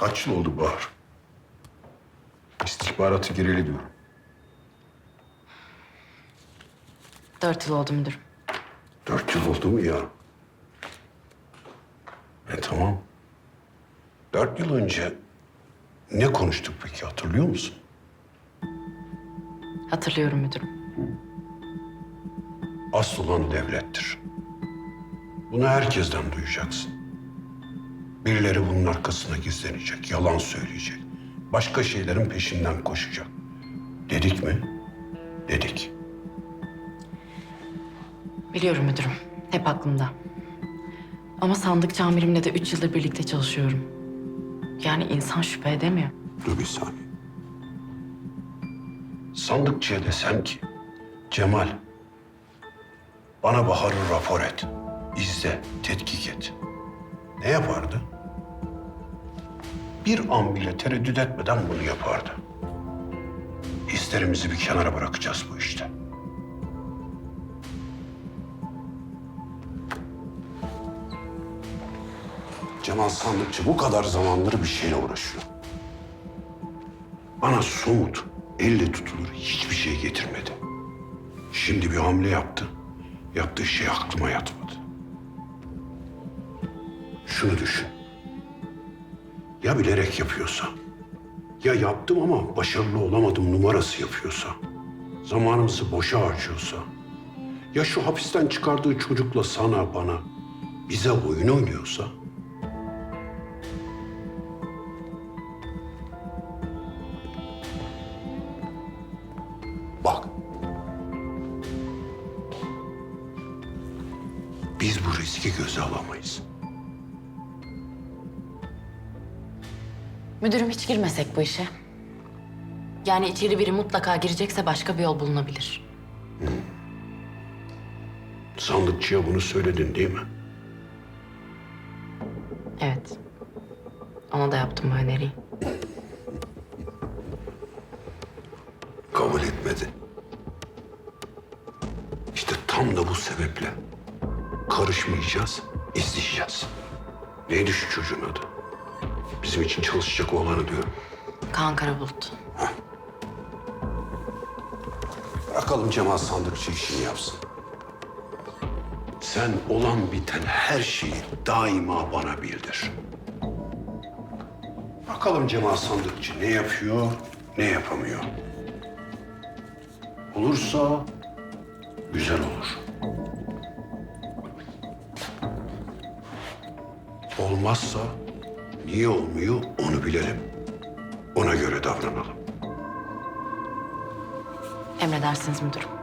Kaç yıl oldu Bahar? İstihbaratı gireli diyorum. Dört yıl oldu müdürüm. Dört yıl oldu mu ya? E tamam. Dört yıl önce ne konuştuk peki hatırlıyor musun? Hatırlıyorum müdürüm. Asıl olan devlettir. Bunu herkesten duyacaksın. Birileri bunun arkasına gizlenecek, yalan söyleyecek. Başka şeylerin peşinden koşacak. Dedik mi? Dedik. Biliyorum müdürüm. Hep aklımda. Ama sandıkçı amirimle de üç yıldır birlikte çalışıyorum. Yani insan şüphe edemiyor. Dur bir saniye. Sandıkçıya desem ki, Cemal, bana Bahar'ı rapor et, izle, tetkik et. Ne yapardı? Bir an bile tereddüt etmeden bunu yapardı. Hislerimizi bir kenara bırakacağız bu işte. Cemal Sandıkçı bu kadar zamandır bir şeyle uğraşıyor. Bana somut, elle tutulur hiçbir şey getirmedi. Şimdi bir hamle yaptı. Yaptığı şey aklıma yatmadı. Şunu düşün. Ya bilerek yapıyorsa, ya yaptım ama başarılı olamadım numarası yapıyorsa, zamanımızı boşa harcıyorsa, ya şu hapisten çıkardığı çocukla sana bana bize oyun oynuyorsa, Bak. Biz bu riski göze alamayız. Müdürüm hiç girmesek bu işe. Yani içeri biri mutlaka girecekse başka bir yol bulunabilir. Sandıkçıya bunu söyledin değil mi? Evet. Ona da yaptım bu öneriyi. Kabul etmedi. İşte tam da bu sebeple karışmayacağız, izleyeceğiz. Neydi şu çocuğun adı? Bizim için çalışacak oğlanı diyorum. Kaan Karabulut. Bırakalım Cemal Sandıkçı işini yapsın. Sen olan biten her şeyi daima bana bildir. Bakalım Cemal Sandıkçı ne yapıyor, ne yapamıyor. Olursa güzel olur. Olmazsa niye olmuyor onu bilelim. Ona göre davranalım. Emredersiniz müdürüm.